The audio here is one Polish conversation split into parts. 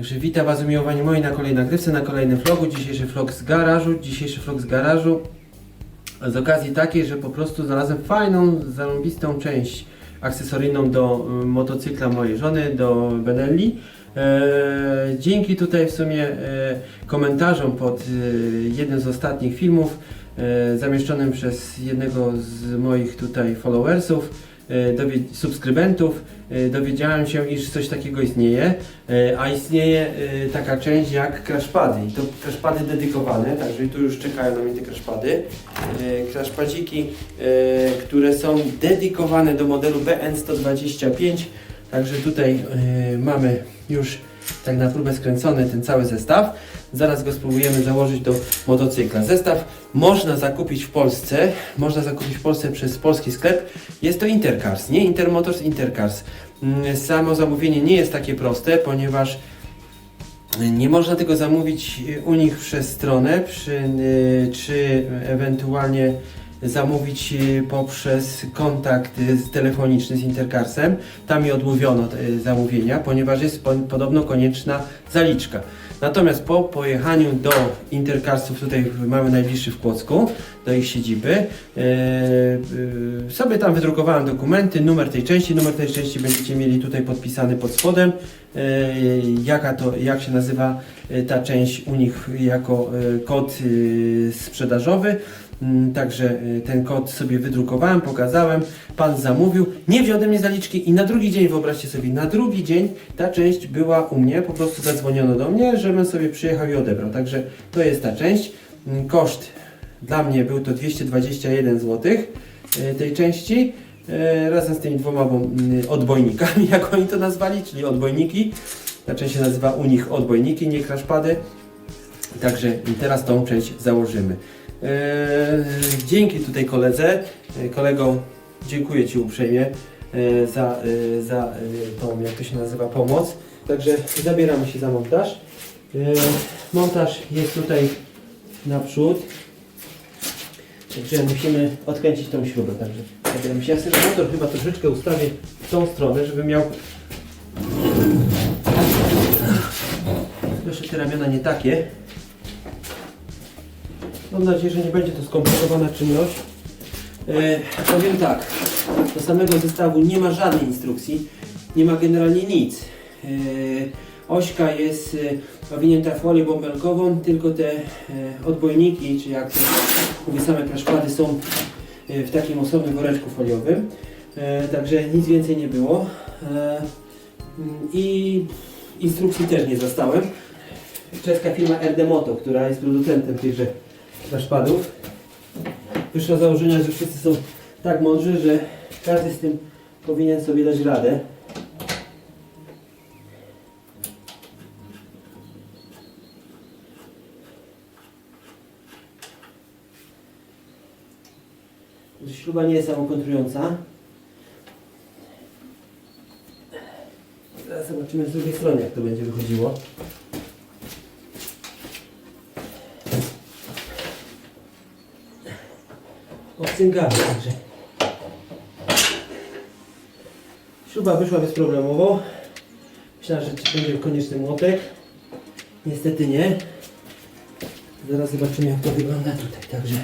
Także witam Was umiłowani moi na kolejnej nagrywce, na kolejnym vlogu. Dzisiejszy vlog z garażu, dzisiejszy vlog z garażu. Z okazji takiej, że po prostu znalazłem fajną, zarąbistą część akcesoryjną do y, motocykla mojej żony, do Benelli. E, dzięki tutaj w sumie e, komentarzom pod e, jednym z ostatnich filmów e, zamieszczonym przez jednego z moich tutaj followersów, subskrybentów, e, dowiedziałem się, iż coś takiego istnieje, e, a istnieje e, taka część jak crashpady. I to crashpady dedykowane, także tu już czekają na mnie te crashpady. E, Crashpadziki, e, które są dedykowane do modelu BN125, także tutaj e, mamy już tak na próbę skręcony ten cały zestaw. Zaraz go spróbujemy założyć do motocykla. Zestaw można zakupić w Polsce, można zakupić w Polsce przez polski sklep. Jest to Intercars, nie Intermotors, Intercars. Mm, Samo zamówienie nie jest takie proste, ponieważ nie można tego zamówić u nich przez stronę, przy, y, czy ewentualnie zamówić y, poprzez kontakt y, telefoniczny z Intercarsem. Tam mi odmówiono y, zamówienia, ponieważ jest po, podobno konieczna zaliczka. Natomiast po pojechaniu do Intercarsów, tutaj mamy najbliższy w Płocku, do ich siedziby, sobie tam wydrukowałem dokumenty, numer tej części, numer tej części będziecie mieli tutaj podpisany pod spodem, jaka to, jak się nazywa ta część u nich jako kod sprzedażowy. Mm, Także e, ten kod sobie wydrukowałem, pokazałem, pan zamówił, nie wziął ode mnie zaliczki i na drugi dzień, wyobraźcie sobie, na drugi dzień ta część była u mnie, po prostu zadzwoniono do mnie, żebym sobie przyjechał i odebrał. Także to jest ta część. Mm, Koszt dla mnie był to 221 zł e, tej części. e, Razem z tymi dwoma bo- odbojnikami, jak oni to nazwali, czyli odbojniki. Ta część się nazywa u nich odbojniki, nie crashpady. Także teraz tą część założymy. E, Dzięki tutaj koledze, e, kolego, dziękuję Ci uprzejmie e, za, za tą, jak to się nazywa, pomoc. Także zabieramy się za montaż. Montaż jest tutaj naprzód. Także musimy odkręcić tą śrubę. Także zabieramy się. Ja sobie motor chyba troszeczkę ustawię w tą stronę, żeby miał jeszcze te ramiona nie takie. Mam nadzieję, że nie będzie to skomplikowana czynność. E, powiem tak, do samego zestawu nie ma żadnej instrukcji, nie ma generalnie nic. E, ośka jest e, owinięta folią bąbelkową, tylko te e, odbojniki, czy jak to mówię, same kraszpady są e, w takim osobnym woreczku foliowym. E, także nic więcej nie było. E, mm, I instrukcji też nie zastałem. Czeska firma RD Moto, która jest producentem tychże kraszpadów. Wyszło założenia, że wszyscy są tak mądrzy, że każdy z tym powinien sobie dać radę. Śruba nie jest samokontrująca. Teraz zobaczymy z drugiej strony, jak to będzie wychodziło. Obcyngali także. Śruba wyszła bezproblemowo. Myślałem, że będzie konieczny młotek. Niestety nie. Zaraz zobaczymy jak to wygląda tutaj. Także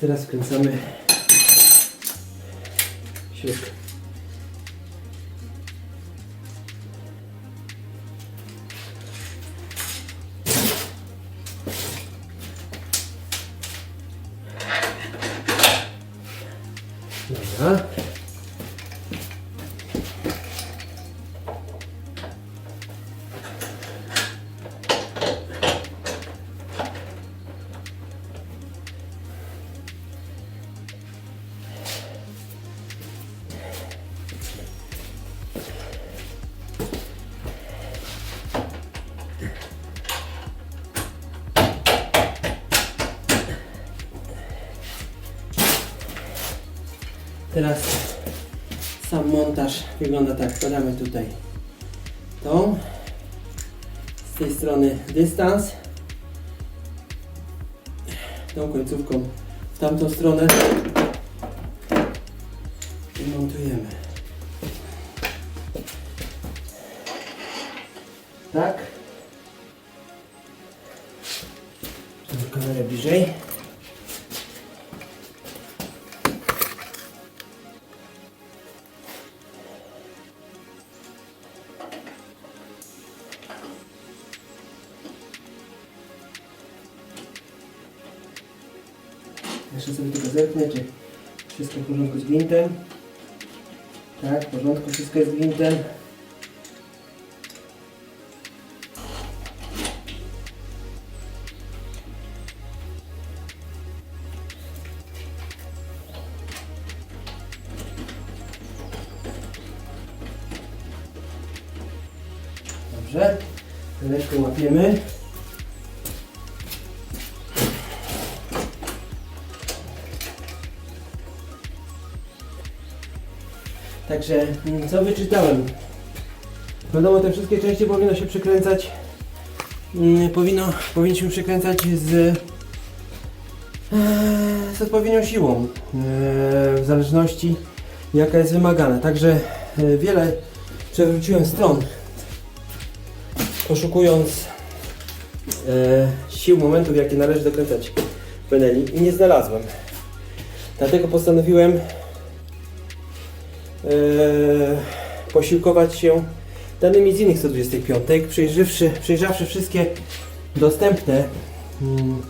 teraz skręcamy śrubkę. 嗯 Teraz sam montaż wygląda tak. Podamy tutaj tą. Z tej strony dystans. Tą końcówką w tamtą stronę. I montujemy. Tak. Kamerę bliżej. Jeszcze sobie tylko zerknę, czy wszystko w porządku z gwintem. Tak, w porządku, wszystko jest z gwintem. Dobrze, resztę łapiemy. Także co wyczytałem? Wiadomo, te wszystkie części powinno się przekręcać. mm, Powinno, powinniśmy przekręcać z, e, z odpowiednią siłą. e, W zależności jaka jest wymagana. Także e, wiele przewróciłem stron. Poszukując sił, momentów, jakie należy dokręcać w i nie znalazłem. Dlatego postanowiłem posiłkować się danymi z innych 125, przejrzywszy, przejrzawszy wszystkie dostępne mm,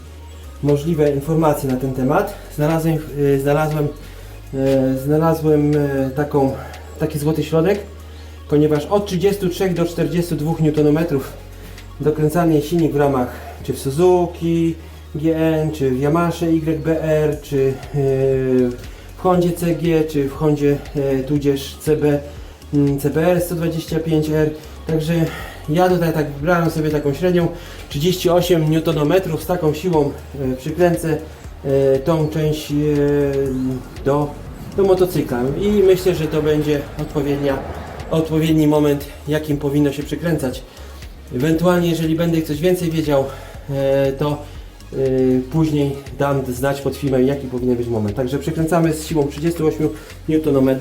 możliwe informacje na ten temat, znalazłem, e, znalazłem, e, znalazłem e, taką, taki złoty środek, ponieważ od 33 do 42 Nm dokręcany silnik w ramach czy w Suzuki GN, czy w Yamaha YBR, czy e, w Hondzie CG, czy w Hondzie e, tudzież CB, CBR 125R. Także ja tutaj tak wybrałem sobie taką średnią 38 Nm z taką siłą e, przykręcę e, tą część do, do motocykla i myślę, że to będzie odpowiednia, odpowiedni moment jakim powinno się przykręcać. Ewentualnie jeżeli będę coś więcej wiedział, to później dam znać pod filmem jaki powinien być moment. Także przekręcamy z siłą 38 Nm.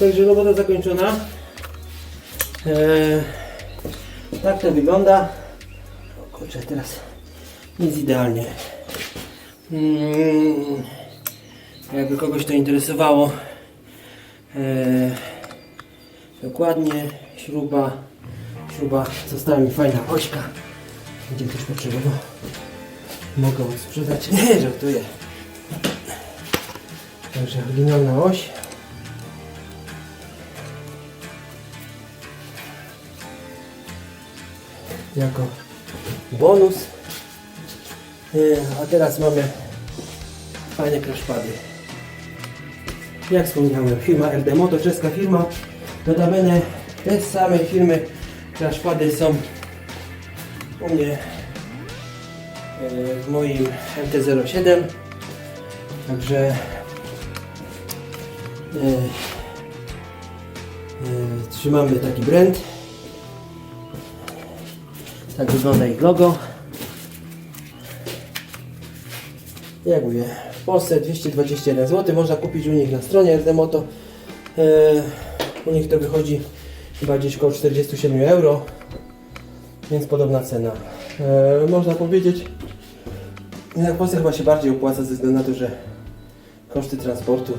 Także robota zakończona. E, tak to wygląda. O kurczę, teraz jest idealnie. Mm, jakby kogoś to interesowało. E, dokładnie śruba, śruba, została mi fajna ośka. Będzie ktoś potrzebował. Mogę sprzedać. Nie, żartuję. Także oryginalna oś. Jako bonus. E, A teraz mamy fajne crashpady. Jak wspomniałem, firma RD Moto, czeska firma. Notabene te same firmy crashpady są u mnie e, w moim MT-07. Także e, e, trzymamy taki brand. Tak wygląda ich logo. Jak mówię, w Polsce 221 zł. Można kupić u nich na stronie RDMoto. E, u nich to wychodzi chyba gdzieś około 47 euro. Więc podobna cena. E, można powiedzieć, na Polsce chyba się bardziej opłaca ze względu na to, że koszty transportu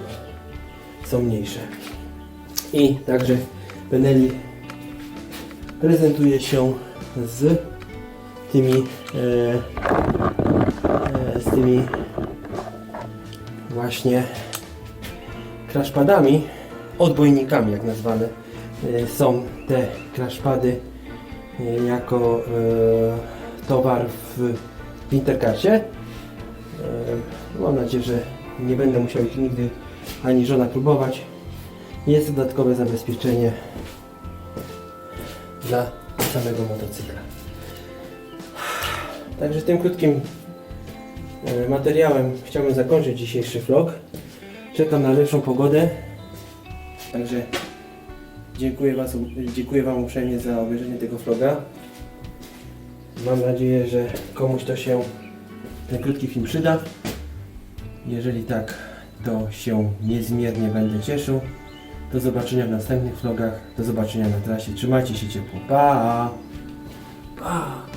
są mniejsze. I także Benelli prezentuje się z tymi e, e, z tymi właśnie crashpadami, odbojnikami jak nazwane e, są te crashpady e, jako e, towar w Intercarcie. Mam nadzieję, że nie będę musiał ich nigdy ani żona próbować. Jest dodatkowe zabezpieczenie dla samego motocykla. Także tym krótkim materiałem chciałbym zakończyć dzisiejszy vlog. Czekam na lepszą pogodę. Także dziękuję, was, dziękuję Wam uprzejmie za obejrzenie tego vloga. Mam nadzieję, że komuś to się ten krótki film przyda. Jeżeli tak, to się niezmiernie będę cieszył. Do zobaczenia w następnych vlogach. Do zobaczenia na trasie. Trzymajcie się ciepło. Pa! Pa!